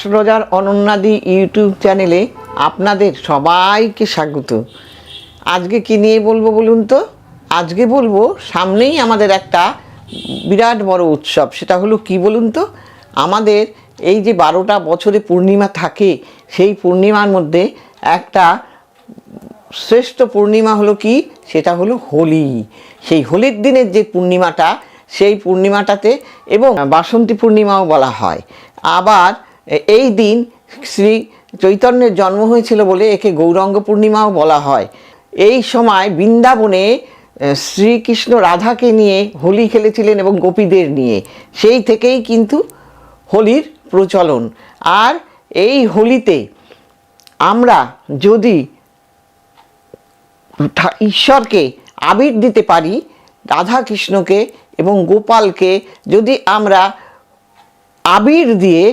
ব্যাসরজার অনন্যাদি YouTube চ্যানেলে আপনাদের সবাইকে স্বাগত। আজকে কি নিয়ে বলব বলুন তো? আজকে বলব, সামনেই আমাদের একটা বিরাট বড় উৎসব, সেটা হলো কি বলুন তো? আমাদের এই যে বারোটা বছরে পূর্ণিমা থাকে, সেই পূর্ণিমার মধ্যে একটা শ্রেষ্ঠ পূর্ণিমা হলো কি? সেটা হলো হোলি। সেই হোলির দিনের যে পূর্ণিমাটা, সেই পূর্ণিমাটাতে এবং বাসন্তী পূর্ণিমাও বলা হয়। আবার এই দিন শ্রী চৈতন্যের জন্ম হয়েছিল বলে একে গৌরাঙ্গ পূর্ণিমাও বলা হয়। এই সময় বৃন্দাবনে শ্রীকৃষ্ণ রাধাকে নিয়ে হোলি খেলেছিলেন এবং গোপীদের নিয়ে। সেই থেকেই কিন্তু হোলির প্রচলন। আর এই হোলিতে আমরা যদি ঈশ্বরকে আবির দিতে পারি রাধা কৃষ্ণকে এবং গোপালকে, যদি আমরা আবির দিয়ে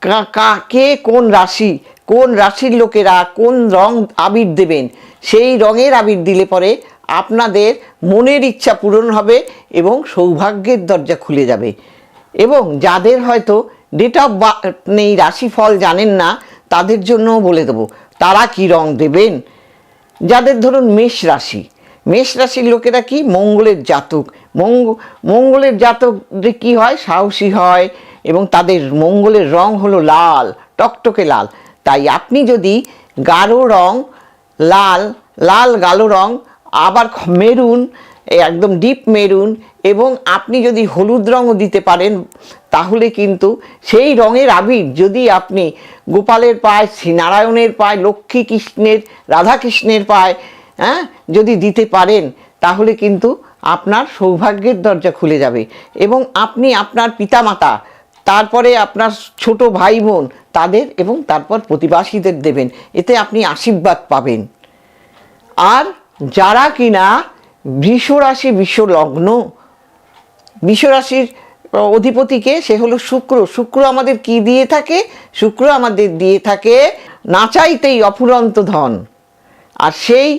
কা- কা- কে কোন রাশি, কোন রাশির লোকেরা কোন রং আবির দেবেন, সেই রঙের আবির দিলে পরে আপনাদের মনের ইচ্ছা পূরণ হবে এবং সৌভাগ্যের দরজা খুলে যাবে। এবং যাদের হয়তো ডেট অফ নেই, রাশিফল জানেন না, তাদের জন্যও বলে দেবো, তারা কি রং দেবেন? যাদের ধরুন মেষ রাশি, মেষ রাশির লোকেরা কি? মঙ্গলের জাতক, মঙ্গ মঙ্গলের জাতক কী হয়? সাহসী হয় এবং তাদের মঙ্গলের রং হলো লাল, টকটকে লাল। তাই আপনি যদি গাঢ় রং, লাল লাল গালো রং, আবার মেরুন একদম ডিপ মেরুন, এবং আপনি যদি হলুদ রঙও দিতে পারেন, তাহলে কিন্তু সেই রঙের আবির যদি আপনি গোপালের পায়, শ্রীনারায়ণের পায়, লক্ষ্মী কৃষ্ণের, রাধাকৃষ্ণের পায় হ্যাঁ যদি দিতে পারেন, তাহলে কিন্তু আপনার সৌভাগ্যের দরজা খুলে যাবে। এবং আপনি আপনার পিতামাতা তারপরে আপনার ছোট ভাই বোন তাদের এবং তারপর প্রতিবাসীদের দেবেন। এতে আপনি আশীর্বাদ পাবেন। আর যারা কিনা বৃষ রাশি বিশ্ব লগ্ন, বৃষ রাশির অধিপতিকে, সে হলো শুক্র। শুক্র আমাদের কি দিয়ে থাকে? শুক্র আমাদের দিয়ে থাকে নাচাইতেই অফুরন্ত ধন। আর সেই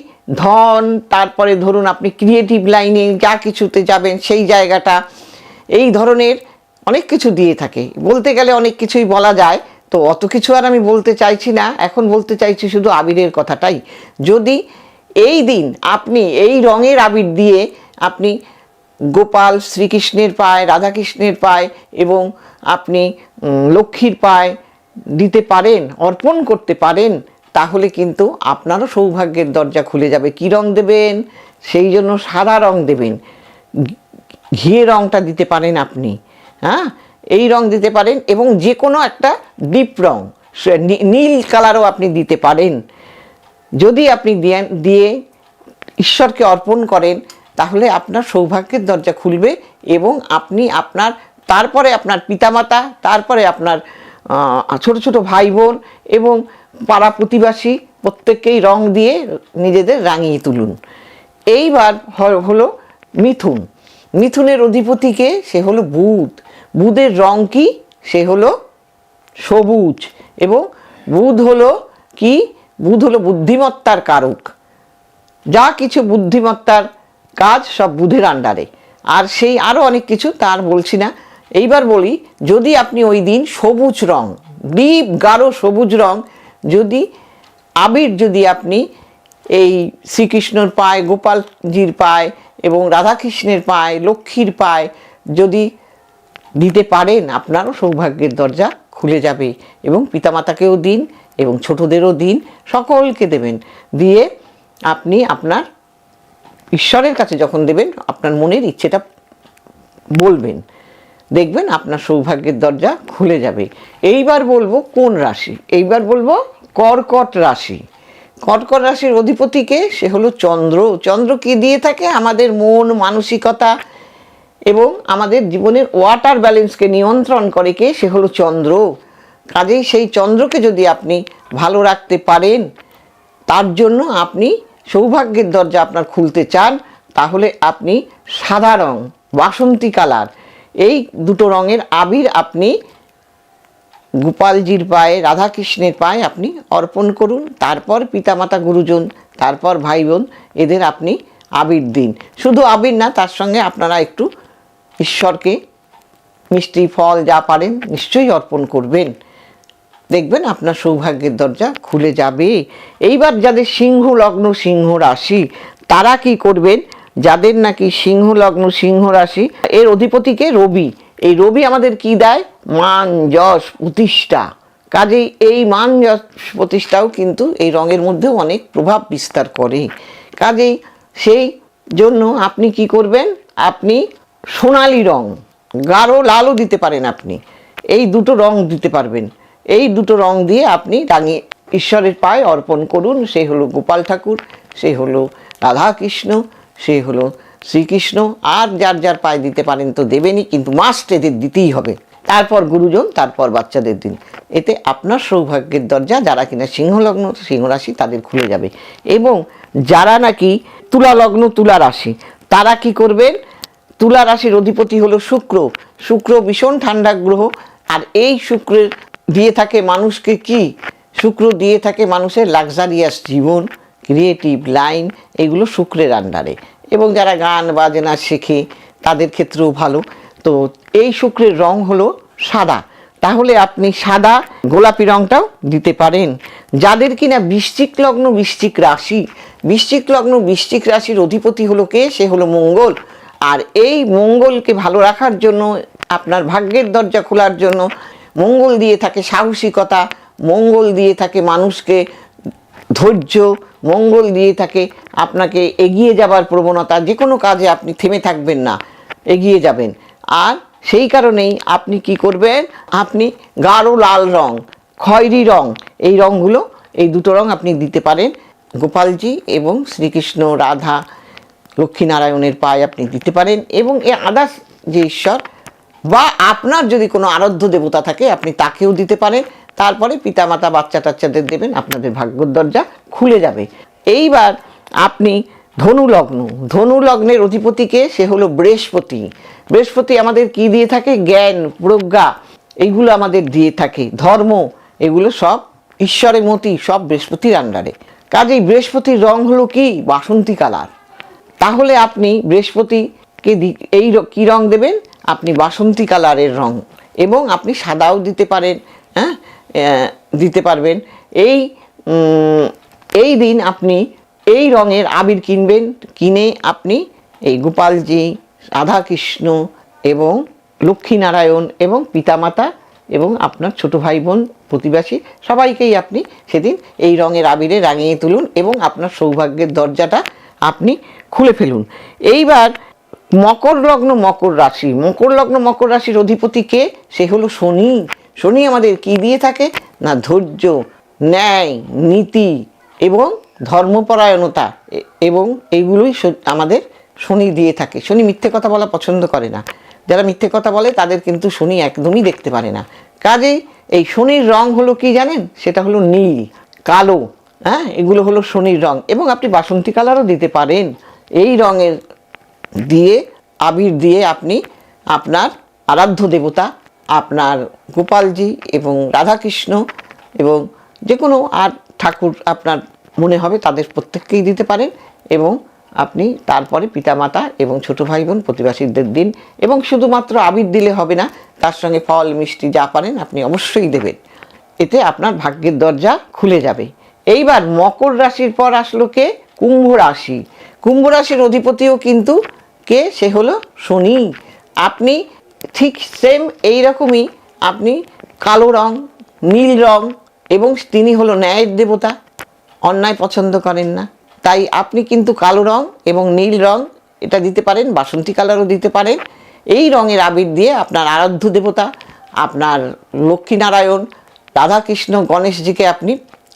ধন, তারপরে ধরুন আপনি ক্রিয়েটিভ লাইনে যা কিছুতে যাবেন, সেই জায়গাটা, এই ধরনের অনেক কিছু দিয়ে থাকে। বলতে গেলে অনেক কিছুই বলা যায়, তো অত কিছু আর আমি বলতে চাইছি না। এখন বলতে চাইছি শুধু আবিরের কথাটাই। যদি এই দিন আপনি এই রঙের আবির দিয়ে আপনি গোপাল শ্রীকৃষ্ণের পায়, রাধাকৃষ্ণের পায় এবং আপনি লক্ষ্মীর পায় দিতে পারেন, অর্পণ করতে পারেন, তাহলে কিন্তু আপনারও সৌভাগ্যের দরজা খুলে যাবে। কী রং দেবেন? সেই জন্য সাদা রং দেবেন। ঘিয়ে রংটা দিতে পারেন আপনি। হ্যাঁ? এই রং দিতে পারেন এবং যে কোনো একটা ডিপ রং নীল কালারও আপনি দিতে পারেন। যদি আপনি দিয়ে ঈশ্বরকে অর্পণ করেন, তাহলে আপনার সৌভাগ্যের দরজা খুলবে এবং আপনি আপনার, তারপরে আপনার পিতামাতা, তারপরে আপনার ছোট ছোট ভাই বোন এবং পাড়া প্রতিবাসী প্রত্যেককেই রং দিয়ে নিজেদের রাঙিয়ে তুলুন। এইবার হলো মিথুন। মিথুনের অধিপতিকে সে হলো বুধ। বুধের রং কি? সে হলো সবুজ। এবং বুধ হলো কি? বুধ হলো বুদ্ধিমত্তার কারক। যা কিছু বুদ্ধিমত্তার কাজ সব বুধের আন্ডারে আর সেই আরও অনেক কিছু তার বলছি না। এইবার বলি, যদি আপনি ওই দিন সবুজ রং, ডিপ, গাঢ় সবুজ রং, যদি, আবির যদি আপনি এই শ্রীকৃষ্ণর পায়, গোপালজির পায় এবং রাধাকৃষ্ণের পায়, লক্ষ্মীর পায়, যদি দিতে পারেন, আপনারও সৌভাগ্যের দরজা খুলে যাবে এবং পিতামাতাকেও দিন এবং ছোটদেরও দিন, সকলকে দেবেন। দিয়ে আপনি আপনার ঈশ্বরের কাছে যখন দেবেন, আপনার মনের ইচ্ছেটা বলবেন। দেখবেন আপনার সৌভাগ্যের দরজা খুলে যাবে। এইবার বলব কোন রাশি? এইবার বলব কর্কট রাশি। কর্কট রাশির অধিপতিকে সে হলো চন্দ্র। চন্দ্র কি দিয়ে থাকে? আমাদের মন, মানসিকতা এবং আমাদের জীবনের ওয়াটার ব্যালেন্সকে নিয়ন্ত্রণ করে কে? সে হলো চন্দ্র। কাজেই সেই চন্দ্রকে যদি আপনি ভালো রাখতে পারেন, তার জন্য আপনি সৌভাগ্যের দরজা আপনার খুলতে চান, তাহলে আপনি সাদা রং, বাসন্তী কালার, এই দুটো রঙের আবির আপনি গোপালজির পায়ে, রাধাকৃষ্ণের পায়ে আপনি অর্পণ করুন, তারপর পিতামাতা গুরুজন, তারপর ভাই বোন, এদের আপনি আবির দিন। শুধু আবির না, তার সঙ্গে আপনারা একটু ঈশ্বরকে মিষ্টি ফল যা পারেন নিশ্চয়ই অর্পণ করবেন। দেখবেন আপনার সৌভাগ্যের দরজা খুলে যাবে। এইবার যাদের সিংহ লগ্ন সিংহ রাশি, তারা কি করবেন? যাদের নাকি সিংহ লগ্ন সিংহ রাশি, এর অধিপতিকে রবি। এই রবি আমাদের কি দেয়? মান, যশ, প্রতিষ্ঠা। কাজেই এই মান, যশ, প্রতিষ্ঠাও কিন্তু এই রঙের মধ্যেও অনেক প্রভাব বিস্তার করে। কাজেই সেই জন্য আপনি কি করবেন? আপনি সোনালি রং। গাঢ় লালও দিতে পারেন আপনি। এই দুটো রং দিতে পারবেন। এই দুটো রং দিয়ে আপনি রাঙিয়ে ঈশ্বরের পায়ে অর্পণ করুন। সে হলো গোপাল ঠাকুর, সে হলো রাধা কৃষ্ণ সে হলো শ্রীকৃষ্ণ। আর যার যার পায়ে দিতে পারেন তো দেবেনই, কিন্তু মাস্ট এদের দিতেই হবে। তারপর গুরুজন, তারপর বাচ্চাদের দিন। এতে আপনার সৌভাগ্যের দরজা, যারা কিনা সিংহলগ্ন, সিংহরাশি, তাদের খুলে যাবে। এবং যারা নাকি তুলা লগ্ন তুলা রাশি, তারা কি করবেন? তুলা রাশির অধিপতি হলো শুক্র। শুক্র ভীষণ ঠান্ডা গ্রহ। আর এই শুক্রের দিয়ে থাকে মানুষকে কি? শুক্র দিয়ে থাকে মানুষের লাক্সারিয়াস জীবন ক্রিয়েটিভ লাইন এগুলো শুক্রের আন্ডারে এবং যারা গান বাজনা শেখে, তাদের ক্ষেত্রেও ভালো। তো এই শুক্রের রং হলো সাদা। তাহলে আপনি সাদা গোলাপি রংটাও দিতে পারেন। যাদের কিনা বৃশ্চিক লগ্ন, বৃশ্চিক রাশি, বৃশ্চিক লগ্ন, বৃশ্চিক রাশির অধিপতি হলো কে? সে হলো মঙ্গল। আর এই মঙ্গলকে ভালো রাখার জন্য, আপনার ভাগ্যের দরজা খোলার জন্য মঙ্গল দিয়ে থাকে সাহসিকতা, মঙ্গল দিয়ে থাকে মানুষকে ধৈর্য, মঙ্গল দিয়ে থাকে আপনাকে এগিয়ে যাবার প্রবণতা, যে কোনো কাজে আপনি থেমে থাকবেন না, এগিয়ে যাবেন। আর সেই কারণেই আপনি কি করবেন? আপনি গাঢ় লাল রং, খয়েরি রং, এই রঙগুলো এই দুটো রং আপনি দিতে পারেন গোপালজি এবং শ্রীকৃষ্ণ রাধা লক্ষ্মীনারায়ণের পায়ে আপনি দিতে পারেন এবং এ আদার্স যে ঈশ্বর, বা আপনার যদি কোনো আরাধ্য দেবতা থাকে, আপনি তাকেও দিতে পারেন। তারপরে পিতামাতা বাচ্চা টাচ্চাদের দেবেন, আপনাদের ভাগ্যর দরজা খুলে যাবে। এইবার আপনি ধনু লগ্ন ধনু লগ্নের অধিপতিকে সে হলো বৃহস্পতি। বৃহস্পতি আমাদের কি দিয়ে থাকে? জ্ঞান, প্রজ্ঞা, এইগুলো আমাদের দিয়ে থাকে। ধর্ম, এগুলো সব ঈশ্বরের মতি সব বৃহস্পতির আন্ডারে কাজেই বৃহস্পতির রং হলো কি? বাসন্তী কালার। তাহলে আপনি বৃহস্পতিকে এই কি রং দেবেন? আপনি বাসন্তী কালারের রং। এবং আপনি সাদাও দিতে পারেন হ্যাঁ? দিতে পারবেন। এই এই দিন আপনি এই রঙের আবির কিনবেন, কিনে আপনি এই গোপালজি, রাধাকৃষ্ণ এবং লক্ষ্মীনারায়ণ এবং পিতামাতা এবং আপনার ছোট ভাই বোন প্রতিবেশী সবাইকেই আপনি সেদিন এই রঙের আবিরে রাঙিয়ে তুলুন এবং আপনার সৌভাগ্যের দরজাটা আপনি খুলে ফেলুন। এইবার মকর লগ্ন মকর রাশি। মকর লগ্ন মকর রাশির অধিপতি কে? সে হলো শনি। শনি আমাদের কি দিয়ে থাকে? না ধৈর্য, ন্যায়, নীতি এবং ধর্মপরায়ণতা এবং এইগুলোই আমাদের শনি দিয়ে থাকে। শনি মিথ্যে কথা বলা পছন্দ করে না। যারা মিথ্যে কথা বলে, তাদের কিন্তু শনি একদমই দেখতে পারে না। কাজেই এই শনির রং হলো কি জানেন? সেটা হলো নীল, কালো। হ্যাঁ এগুলো হলো শনির রং। এবং আপনি বাসন্তী কালারও দিতে পারেন। এই রঙের দিয়ে, আবির দিয়ে আপনি আপনার আরাধ্য দেবতা, আপনার গোপালজি এবং রাধাকৃষ্ণ এবং যে কোনো আর ঠাকুর আপনার মনে হবে তাদের প্রত্যেককেই দিতে পারেন এবং আপনি তারপরে পিতামাতা এবং ছোট ভাই বোন প্রতিবাসীদের দিন এবং শুধুমাত্র আবির দিলে হবে না, তার সঙ্গে ফল, মিষ্টি যা পারেন আপনি অবশ্যই দেবেন। এতে আপনার ভাগ্যের দরজা খুলে যাবে। এইবার মকর রাশির পর আসলো কে? কুম্ভ রাশি। কুম্ভ রাশির অধিপতিও কিন্তু কে? সে হলো শনি। আপনি ঠিক সেম এই রকমই আপনি কালো রং, নীল রং এবং তিনি হলো ন্যায়ের দেবতা। অন্যায় পছন্দ করেন না। তাই আপনি কিন্তু কালো রং এবং নীল রং এটা দিতে পারেন, বাসন্তী কালারও দিতে পারেন। এই রঙের আবির দিয়ে আপনার আরাধ্য দেবতা, আপনার লক্ষ্মীনারায়ণ রাধাকৃষ্ণ, গণেশজিকে আপনি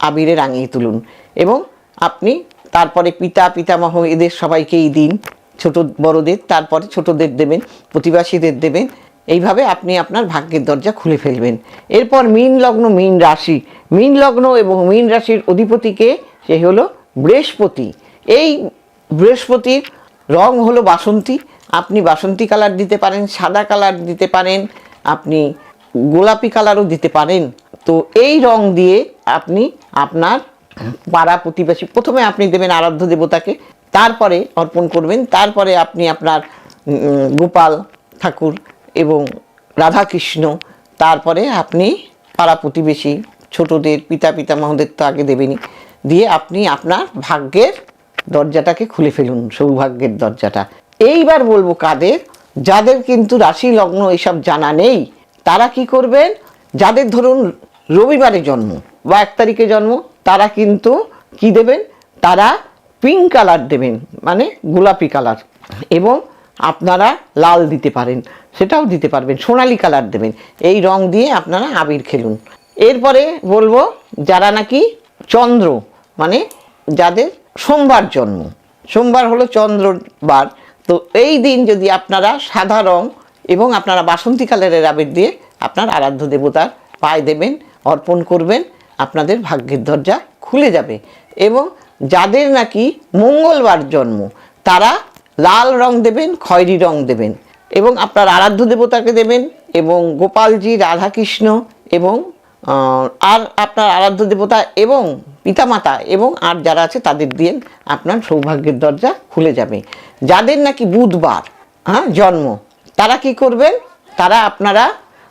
আবিরে রাঙিয়ে তুলুন। এবং আপনি তারপরে পিতা, পিতামহ এদের সবাইকেই দিন। ছোট বড়দের তারপরে ছোটদের দেবেন, প্রতিবাসীদের দেবেন। এইভাবে আপনি আপনার ভাগ্যের দরজা খুলে ফেলবেন। এরপর মীন লগ্ন, মীন রাশি। মীন লগ্ন এবং মীন রাশির অধিপতিকে সে হলো বৃহস্পতি। এই বৃহস্পতির রং হলো বাসন্তী। আপনি বাসন্তী কালার দিতে পারেন, সাদা কালার দিতে পারেন, আপনি গোলাপি কালারও দিতে পারেন। তো এই রং দিয়ে আপনি আপনার পাড়া প্রতিবেশী, প্রথমে আপনি দেবেন আরাধ্য দেবতাকে, তারপরে অর্পণ করবেন, তারপরে আপনি আপনার গোপাল ঠাকুর এবং রাধাকৃষ্ণ, তারপরে আপনি পাড়া প্রতিবেশী, ছোটদের, পিতা পিতামহদের তো আগে দেবেনই, দিয়ে আপনি আপনার ভাগ্যের দরজাটাকে খুলে ফেলুন, সৌভাগ্যের দরজাটা। এইবার বলব কাদের? যাদের কিন্তু রাশি, লগ্ন, এসব জানা নেই, তারা কি করবেন? যাদের ধরুন রবিবারে জন্ম বা এক তারিখে জন্ম, তারা কিন্তু কি দেবেন? তারা পিঙ্ক কালার দেবেন মানে গোলাপি কালার এবং আপনারা লাল দিতে পারেন, সেটাও দিতে পারবেন, সোনালি কালার দেবেন। এই রং দিয়ে আপনারা আবির খেলুন। এরপরে বলব, যারা নাকি চন্দ্র মানে যাদের সোমবার জন্ম, সোমবার হলো চন্দ্রবার, তো এই দিন যদি আপনারা সাদা রং এবং আপনারা বাসন্তী কালারের আবির দিয়ে আপনার আরাধ্য দেবতার পায়ে দেবেন, অর্পণ করবেন আপনাদের ভাগ্যের দরজা খুলে যাবে। এবং যাদের নাকি মঙ্গলবার জন্ম, তারা লাল রং দেবেন, খয়েরি রং দেবেন এবং আপনার আরাধ্য দেবতাকে দেবেন এবং গোপালজি, রাধাকৃষ্ণ এবং আর আপনার আরাধ্য দেবতা এবং পিতামাতা এবং আর যারা আছে তাদের দিয়ে আপনার সৌভাগ্যের দরজা খুলে যাবে। যাদের নাকি বুধবার হ্যাঁ জন্ম, তারা কি করবেন? তারা আপনারা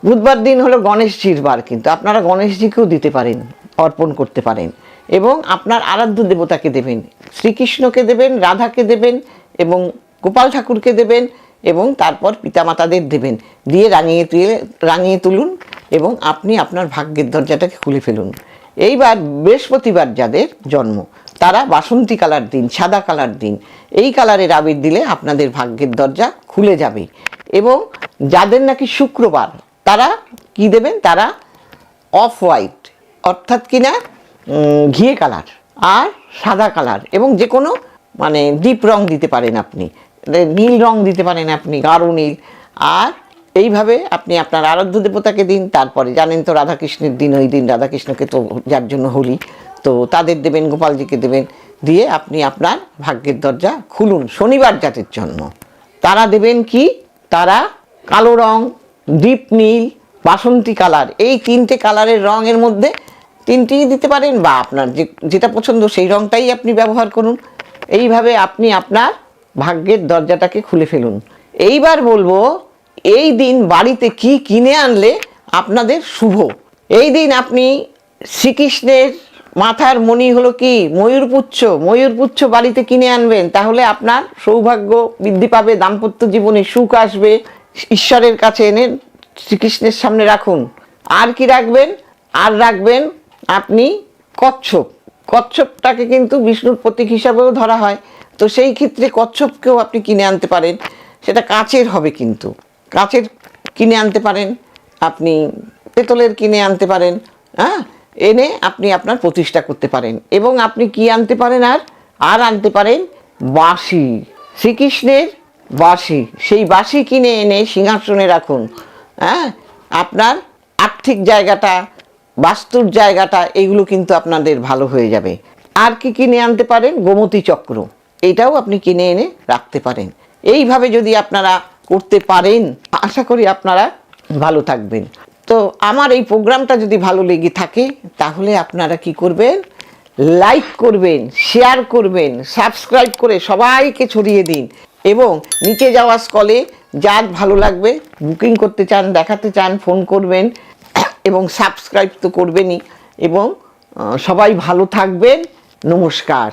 বুধবার দিন হলো গণেশজির বার কিন্তু। আপনারা গণেশজিকেও দিতে পারেন, অর্পণ করতে পারেন। এবং আপনার আরাধ্য দেবতাকে দেবেন, শ্রীকৃষ্ণকে দেবেন, রাধাকে দেবেন এবং গোপাল ঠাকুরকে দেবেন এবং তারপর পিতামাতাদের দেবেন। দিয়ে রাঙিয়ে তুলে, রাঙিয়ে তুলুন এবং আপনি আপনার ভাগ্যের দরজাটাকে খুলে ফেলুন। এইবার বৃহস্পতিবার যাদের জন্ম, তারা বাসন্তী কালার দিন, সাদা কালার দিন। এই কালারের আবির দিলে আপনাদের ভাগ্যের দরজা খুলে যাবে। এবং যাদের নাকি শুক্রবার তারা কি দেবেন? তারা অফ হোয়াইট অর্থাৎ কিনা উম, ঘিয়ে কালার আর সাদা কালার এবং যে কোনো মানে ডিপ রং দিতে পারেন আপনি। নীল রং দিতে পারেন আপনি গাঢ় নীল। আর এইভাবে আপনি আপনার আরাধ্য দেবতাকে দিন তারপরে জানেন তো রাধাকৃষ্ণের দিন ওই দিন রাধাকৃষ্ণকে তো যার জন্য হোলি। তো তাদের দেবেন গোপালজিকে দেবেন দিয়ে আপনি আপনার ভাগ্যের দরজা খুলুন শনিবার জাতের জন্য তারা দেবেন কি? তারা কালো রং ডিপ নীল, বাসন্তী কালার এই তিনটে কালারের রঙের মধ্যে তিনটেই দিতে পারেন বা আপনার যে, যেটা পছন্দ সেই রঙটাই আপনি ব্যবহার করুন। এইভাবে আপনি আপনার ভাগ্যের দরজাটাকে খুলে ফেলুন। এইবার বলব, এই দিন বাড়িতে কি কিনে আনলে আপনাদের শুভ? এই দিন আপনি শ্রীকৃষ্ণের মাথার মণি হলো কি? ময়ূরপুচ্ছ ময়ূরপুচ্ছ বাড়িতে কিনে আনবেন, তাহলে আপনার সৌভাগ্য বৃদ্ধি পাবে, দাম্পত্য জীবনে সুখ আসবে। ঈশ্বরের কাছে এনে শ্রীকৃষ্ণের সামনে রাখুন। আর কি রাখবেন? আর রাখবেন আপনি কচ্ছপ। কচ্ছপটাকে কিন্তু বিষ্ণুর প্রতীক হিসাবেও ধরা হয়। তো সেই ক্ষেত্রে কচ্ছপকেও আপনি কিনে আনতে পারেন। সেটা কাচের হবে কিন্তু। কাচের কিনে আনতে পারেন। আপনি পেতলের কিনে আনতে পারেন। হ্যাঁ? এনে আপনি আপনার প্রতিষ্ঠা করতে পারেন। এবং আপনি কি আনতে পারেন আর? আর আনতে পারেন বাঁশি। শ্রীকৃষ্ণের বাঁশি, সেই বাঁশি কিনে এনে সিংহাসনে রাখুন হ্যাঁ? আপনার আর্থিক জায়গাটা, বাস্তুর জায়গাটা, এগুলো কিন্তু আপনাদের ভালো হয়ে যাবে। আর কি কিনে আনতে পারেন? গোমতী চক্র। এটাও আপনি কিনে এনে রাখতে পারেন। এইভাবে যদি আপনারা করতে পারেন, আশা করি আপনারা ভালো থাকবেন। তো আমার এই প্রোগ্রামটা যদি ভালো লেগে থাকে, তাহলে আপনারা কি করবেন? লাইক করবেন, শেয়ার করবেন, সাবস্ক্রাইব করে সবাইকে ছড়িয়ে দিন। এবং নিচে যাওয়া স্কলে যার ভালো লাগবে বুকিং করতে চান, দেখাতে চান, ফোন করবেন এবং সাবস্ক্রাইব তো করবেনই এবং সবাই ভালো থাকবেন। নমস্কার।